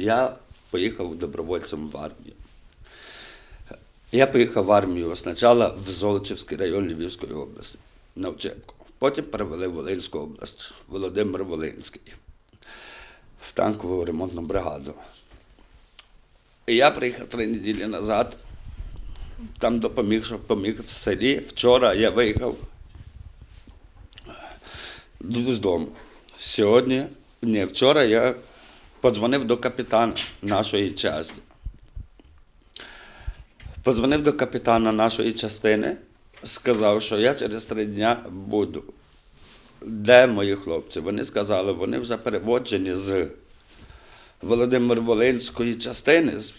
Я поїхав добровольцем в армію. Я поїхав в армію спочатку в Золочівський район Львівської області на Вчебку. Потім перевели в Волинську область, Володимир Волинський, в танкову ремонтну бригаду. І я приїхав три неділі назад, там допоміг, що поміг в селі. Вчора я виїхав з дому. Сьогодні, ні, вчора я подзвонив до капітана нашої частини. Подзвонив до капітана нашої частини, сказав, що я через три дня буду. Де мої хлопці? Вони сказали, вони вже переводжені з Володимир Волинської частини, з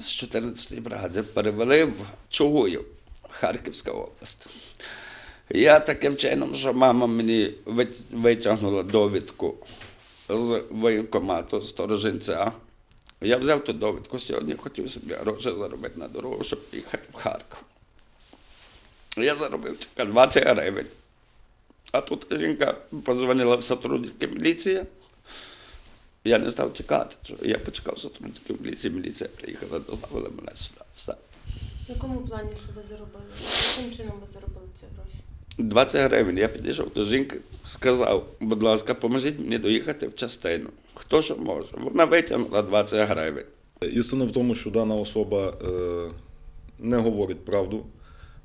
з 14-ї бригади, перевели в Чугуїв, Харківська область. Я таким чином, що мама мені витягнула довідку з воєнкомату сторожинця. Я взяв ту довідку сьогодні, хотів собі гроші заробити на дорогу, щоб їхати в Харків. Я заробив тільки 20 гривень. А тут жінка подзвонила в сотрудники міліції. Я не став тікати. Я почекав сотрудників міліції, міліція приїхала, доставила мене сюди. Все. В якому плані, що ви заробили? Яким чином ви заробили ці гроші? 20 гривень. Я підійшов до жінки, сказав, будь ласка, поможіть мені доїхати в частину. Хто що може? Вона витягнула 20 гривень. Істина в тому, що дана особа е, не говорить правду,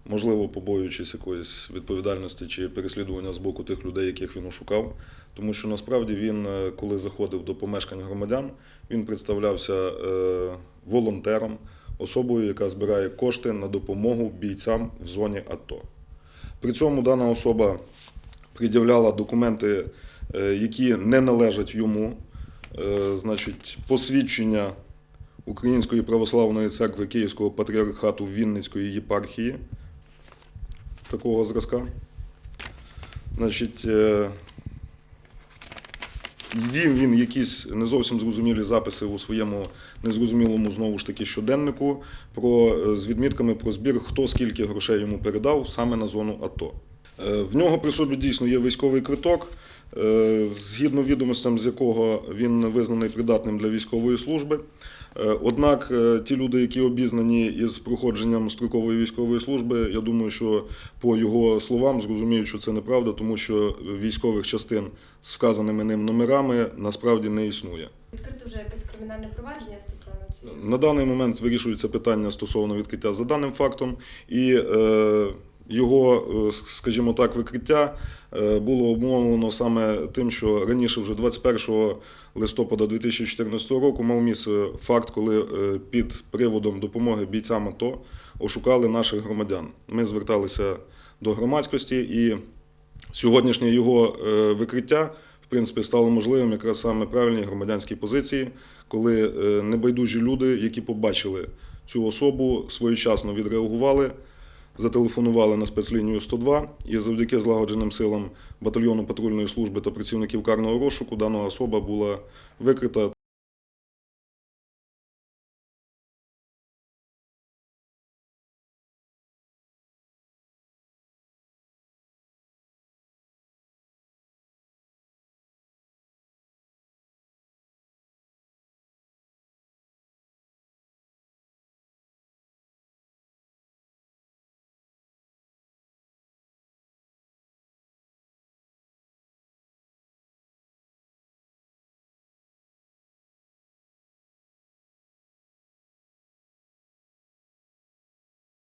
можливо, побоюючись якоїсь відповідальності чи переслідування з боку тих людей, яких він ошукав. Тому що насправді він, е, коли заходив до помешкань громадян, він представлявся е, волонтером, особою, яка збирає кошти на допомогу бійцям в зоні АТО. При цьому дана особа пред'являла документи, е, які не належать йому, Е, значить, посвідчення Української православної церкви Київського патріархату Вінницької єпархії такого зразка. Значить, е, вів він якісь не зовсім зрозумілі записи у своєму незрозумілому знову ж таки щоденнику про, е, з відмітками про збір, хто скільки грошей йому передав саме на зону АТО. Е, В нього при собі дійсно є військовий квиток, е, згідно відомостям, з якого він визнаний придатним для військової служби. Е, Однак ті люди, які обізнані із проходженням строкової військової служби, я думаю, що по його словам зрозуміють, що це неправда, тому що військових частин з вказаними ним номерами насправді не існує. Відкрито вже якесь кримінальне провадження стосовно цього? На даний момент вирішується питання стосовно відкриття за даним фактом, і його, е, скажімо так, викриття е, було обумовлено саме тим, що раніше, вже 21 листопада 2014 року, мав місце факт, коли е, під приводом допомоги бійцям АТО ошукали наших громадян. Ми зверталися до громадськості і сьогоднішнє його викриття в принципі стало можливим якраз саме правильній громадянській позиції, коли небайдужі люди, які побачили цю особу, своєчасно відреагували, зателефонували на спецлінію 102 і завдяки злагодженим силам батальйону патрульної служби та працівників карного розшуку дана особа була викрита